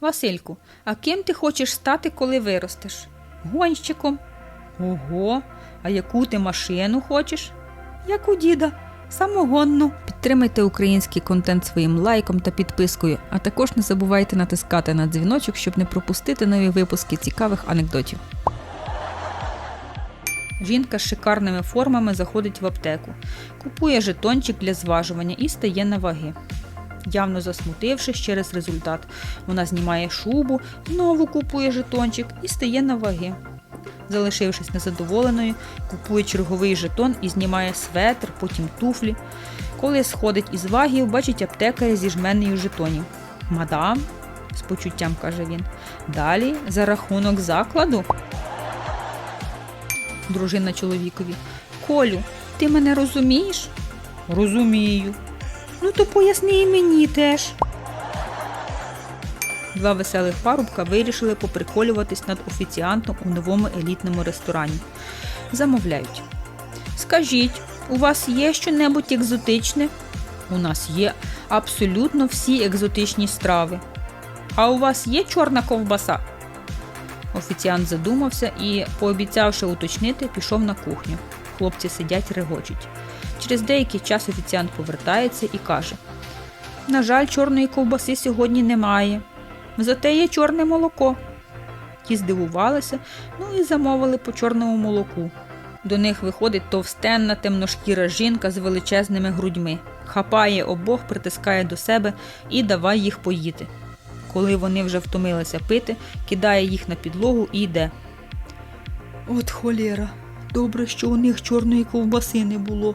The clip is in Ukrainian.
Васильку, а ким ти хочеш стати, коли виростеш? Гонщиком. Ого, а яку ти машину хочеш? Як у діда, самогонну. Підтримайте український контент своїм лайком та підпискою, а також не забувайте натискати на дзвіночок, щоб не пропустити нові випуски цікавих анекдотів. Жінка з шикарними формами заходить в аптеку, купує жетончик для зважування і стає на ваги. Явно засмутившись через результат, вона знімає шубу, знову купує жетончик і стає на ваги. Залишившись незадоволеною, купує черговий жетон і знімає светр, потім туфлі. Коли сходить із вагів, бачить аптекаря зі жменею жетонів. Мадам, з почуттям каже він. Далі за рахунок закладу. Дружина чоловікові. Колю, ти мене розумієш? Розумію. Ну то поясни і мені теж. Два веселих парубка вирішили поприколюватись над офіціантом у новому елітному ресторані. Замовляють. Скажіть, у вас є щонебудь екзотичне? У нас є абсолютно всі екзотичні страви. А у вас є чорна ковбаса? Офіціант задумався і, пообіцявши уточнити, пішов на кухню. Хлопці сидять, регочуть. Через деякий час офіціант повертається і каже: На жаль, чорної ковбаси сьогодні немає. Зате є чорне молоко. Ті здивувалися, ну і замовили по чорному молоку. До них виходить товстенна темношкіра жінка з величезними грудьми, хапає обох, притискає до себе і давай їх поїти. Коли вони вже втомилися пити, кидає їх на підлогу і йде. От холєра, добре, що у них чорної ковбаси не було.